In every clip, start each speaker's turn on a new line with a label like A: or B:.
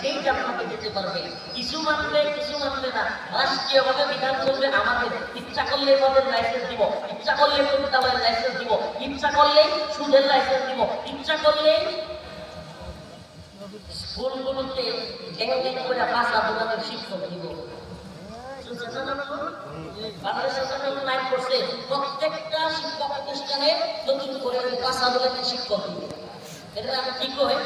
A: সেই জান্নাতে যেতে পারবে। কিছু মানবে কিছু মানবে না। রাষ্ট্রীয়ভাবে বিধান চলবে আমাদের ইচ্ছা করলে এভাবে লাইসেন্স দিব। ইচ্ছা করলে কবিতাবের লাইসেন্স দিব। ইচ্ছা করলেই সুদের লাইসেন্স দিব। ইচ্ছা করলেই স্কুলগুলোতে ঘেঙে করে ভাষা দোকানের শিক্ষক দিব। বাংলাদেশ করছে। প্রত্যেকটা শিক্ষা প্রতিষ্ঠানে নতুন করে শিক্ষক দিবে। এটা আমি ঠিক হয়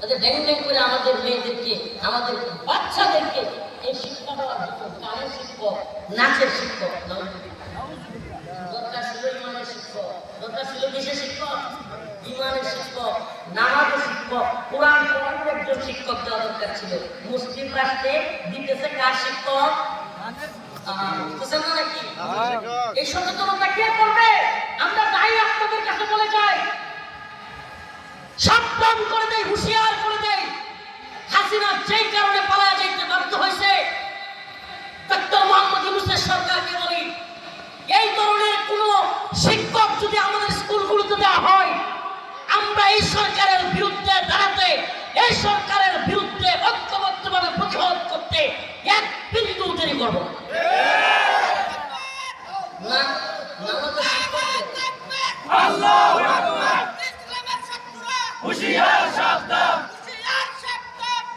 A: তাদের ড্যাং ড্যাং করে আমাদের মেয়েদেরকে, আমাদের বাচ্চাদেরকে এই শিক্ষা দেওয়ার জন্য গানের শিক্ষক, নাচের শিক্ষক শিক্ষক দেওয়া দরকার ছিল। মুসলিম রাষ্ট্রে দিতেছে কার শিক্ষক? শিক্ষক যদি আমাদের স্কুলগুলোতে দেওয়া হয় আমরা এই সরকারের বিরুদ্ধে দাঁড়াতে এই সরকারের বিরুদ্ধে ঐক্যবদ্ধভাবে প্রতিহত করতে এক বিন্দু দেরি করব না। না না আমাদের শিক্ষকদের
B: হুশিয়ার সাবধান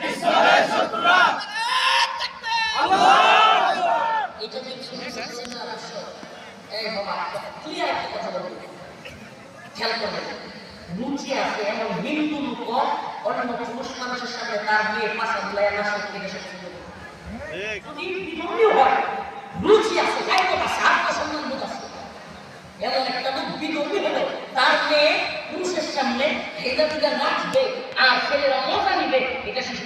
B: ইসলামের শত্রুরা
A: এটা যে শুনেছেন না অবশ্য এই বাবা ক্লিয়ার একটা কথা বলব খেয়াল করবেন, রুচি আছে এমন হিন্দু লোক অন্য পুরুষ মানুষের সাথে তার বিয়ে পাশা বুলাই না সব থেকে রুচি আছে গাইতে পাশে আত্মসম্মান বোধ আছে। এমন একটা লোক বিধর্মী হলো তার মেয়ে পুরুষের সামনে হেদা দিদা নাচবে আর ছেলেরা মজা নিবে, এটা শিশু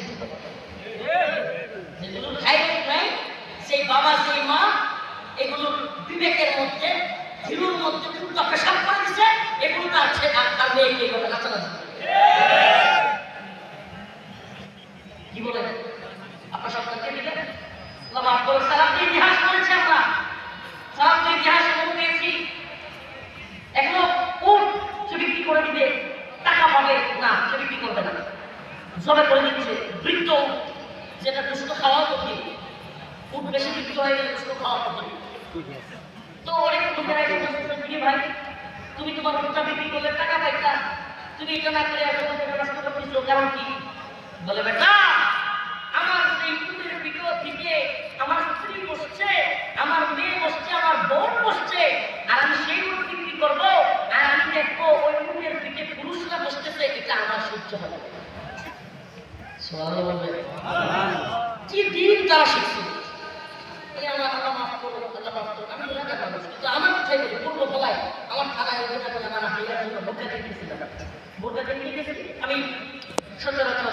A: যেগুলো হাইলাইট নাই, সেই বাবা, সেই মা এগুলো বিবেকের মধ্যে হিরুর মধ্যে কিন্তু পেশাব করে দিছে এগুলো তার তার মেয়েকে এগুলো নাচানাচি করে। কি বলেন আপনার সন্তানকে দিলেন মাফ করে সারাতে ইতিহাস পড়েছি আমরা। সারাতে ইতিহাস এমন পেয়েছি। এগুলো কোন সে বিক্রি করে দিবে? টাকা পাবে? না সে বিক্রি করবে না। জবে করে দিচ্ছে। বৃত্ত যেটা দুষ্ট খাওয়া কঠিন খুব বেশি বিক্রি হয়ে গেলে দুষ্ট খাওয়া কঠিন তো অনেক এসে ভাই? তুমি তোমার ভুট্টা বিক্রি করলে তুমি এটা করে আমার সেই থেকে আমার স্ত্রী বসছে, আমার মেয়ে বসছে, আমার বোন বসছে, আর আমি সেই বিক্রি করব, আর আমি দেখব ওই কুটের দিকে পুরুষরা বসতেছে, এটা আমার সহ্য হবে কি দিন তারা শিখছে? বোরকা দাদা বোরকা দেখিয়ে আমি সচরাচর